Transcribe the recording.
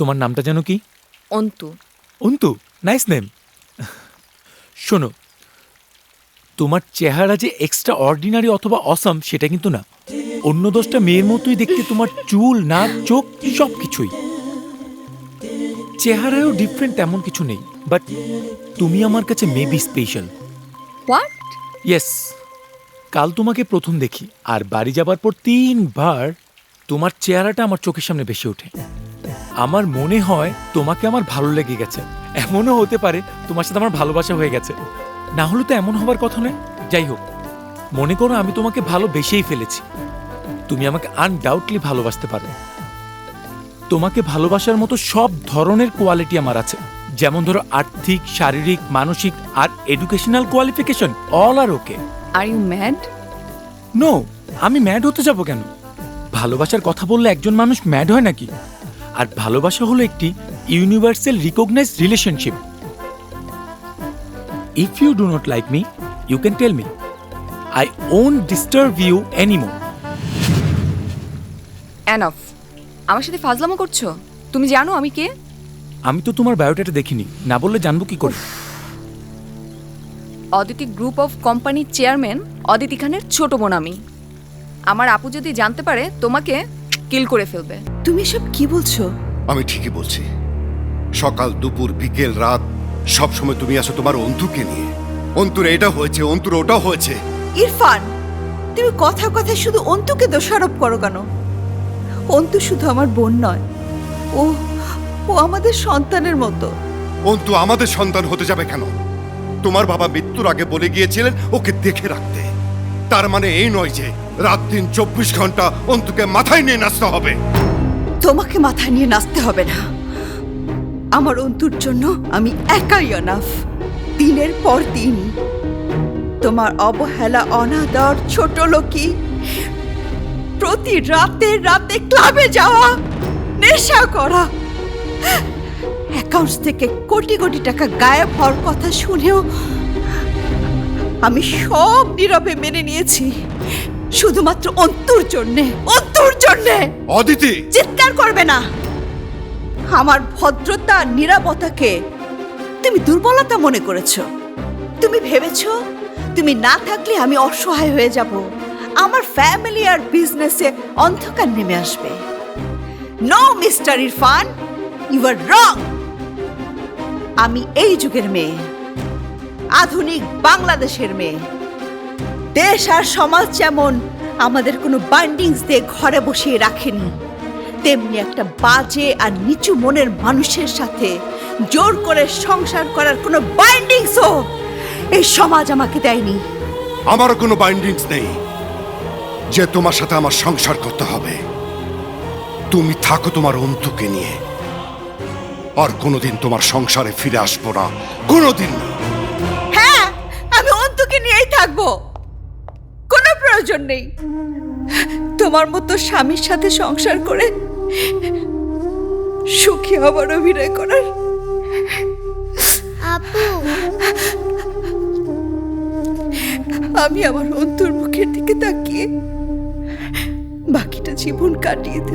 তোমার নামটা যেন কি? অন্তু। অন্তু? নাইস নেম শোনো তোমার চেহারা যে এক্সট্রা অর্ডিনারি অথবা অসাম সেটা কিন্তু না। অন্য দশটা মেয়ের মতোই দেখতে তোমার চুল নাক চোখ সব কিছুই চেহারায়ও ডিফারেন্ট তেমন কিছু নেই বাট তুমি আমার কাছে মেবি স্পেশাল হোয়াট ইয়েস কাল তোমাকে প্রথম দেখি আর বাড়ি যাবার পর তিনবার তোমার চেহারাটা আমার চোখের সামনে ভেসে ওঠে। আমার মনে হয় তোমাকে আমার ভালো লেগে গেছে। এমনও হতে পারে তোমার সাথে আমার ভালোবাসা হয়ে গেছে। না হলে তো এমন হবার কথা নয়। যাই হোক মনে করো আমি তোমাকে ভালোবেসেই ফেলেছি। তুমি আমাকে আনডাউটলি ভালোবাসতে পারো। তোমাকে ভালোবাসার মতো সব ধরনের কোয়ালিটি আমার আছে। যেমন ধরো আর্থিক শারীরিক মানসিক আর educational qualification all are okay are you mad no আমি ম্যাড হতে যাব কেন? ভালোবাসার কথা বললে একজন মানুষ ম্যাড হয় নাকি? আর ভালোবাসা হলো একটি universal recognize relationship if you do not like me you can tell me I won't disturb you anymore enough আমার সাথে ফাজলামো করছ? তুমি জানো আমি কে? আমি তো তোমার বায়োডাটা দেখিনি। না বললে জানব কি করে? অদিতি গ্রুপ অফ কোম্পানির চেয়ারম্যান অদিতি খানের ছোট বোন আমি। আমার আপু যদি জানতে পারে তোমাকে কিল করে ফেলবে। তুমি সব কি বলছো? আমি ঠিকই বলছি। সকাল দুপুর বিকেল রাত সব সময় তুমি আসো তোমার অন্তুকে নিয়ে। অন্তুর এটা হয়েছে অন্তুর ওটা হয়েছে। ইরফান তুমি কথা কথা শুধু অন্তুকে দোষারোপ করো কেন? অন্তু শুধু আমার বোন নয় ও ও আমাদের সন্তানের মতো। অন্তু আমাদের সন্তান হতে যাবে কেন? তোমার বাবা মৃত্যুর আগে বলে গিয়েছিলেন ওকে দেখে রাখতে। তার মানে এই নয় যে রাত দিন চব্বিশ ঘণ্টা অন্তুকে মাথায় নিয়ে নাচতে হবে। তোমাকে মাথায় নিয়ে নাচতে হবে না। আমার অন্তুর জন্য আমি একাই অনাফ। দিনের পর দিন। তোমার অবহেলা, অনাদর, ছোট লোকি। প্রতি রাতে রাতে ক্লাবে যাওয়া, নেশা করা। অ্যাকাউন্টস থেকে কোটি কোটি টাকা গায়েব হওয়ার কথা শুনেও আমি সব নীরবে মেনে নিয়েছি। শুধুমাত্র অন্তুর জন্যে অন্তুর জন্যে। অদিতি চিৎকার করবে না। আমার ভদ্রতা নিরাপত্তাকে তুমি দুর্বলতা মনে করেছ। তুমি ভেবেছো তুমি না থাকলে আমি অসহায় হয়ে যাব। আমার ফ্যামিলি আর বিজনেসে অন্ধকার নেমে আসবে। No mister Irfan you are wrong আমি এই যুগের মেয়ে। আধুনিক বাংলাদেশের মেয়ে। দেশ আর সমাজ যেমন আমাদের কোনো বাইন্ডিংস দিয়ে ঘরে বসিয়ে রাখেনি। তেমনি একটা বাজে আর নিচু মনের মানুষের সাথে জোর করে সংসার করার কোনো বাইন্ডিংসও এই সমাজ আমাকে দেয়নি। আমারও কোনো বাইন্ডিংস নেই যে তোমার সাথে আমার সংসার করতে হবে। তুমি থাকো তোমার অন্তুকে নিয়ে। আর কোনোদিন তোমার সংসারে ফিরে আসব না। কোনোদিন না। হ্যাঁ আমি অন্তুকে নিয়েই থাকব। প্রয়োজন নেই তোমার মতো স্বামীর সাথে সংসার করে সুখী হবার অভিনয় করার। আপু। আমি আমার অন্তর্মুখের দিকে তাকিয়ে বাকিটা জীবন কাটিয়ে দেব।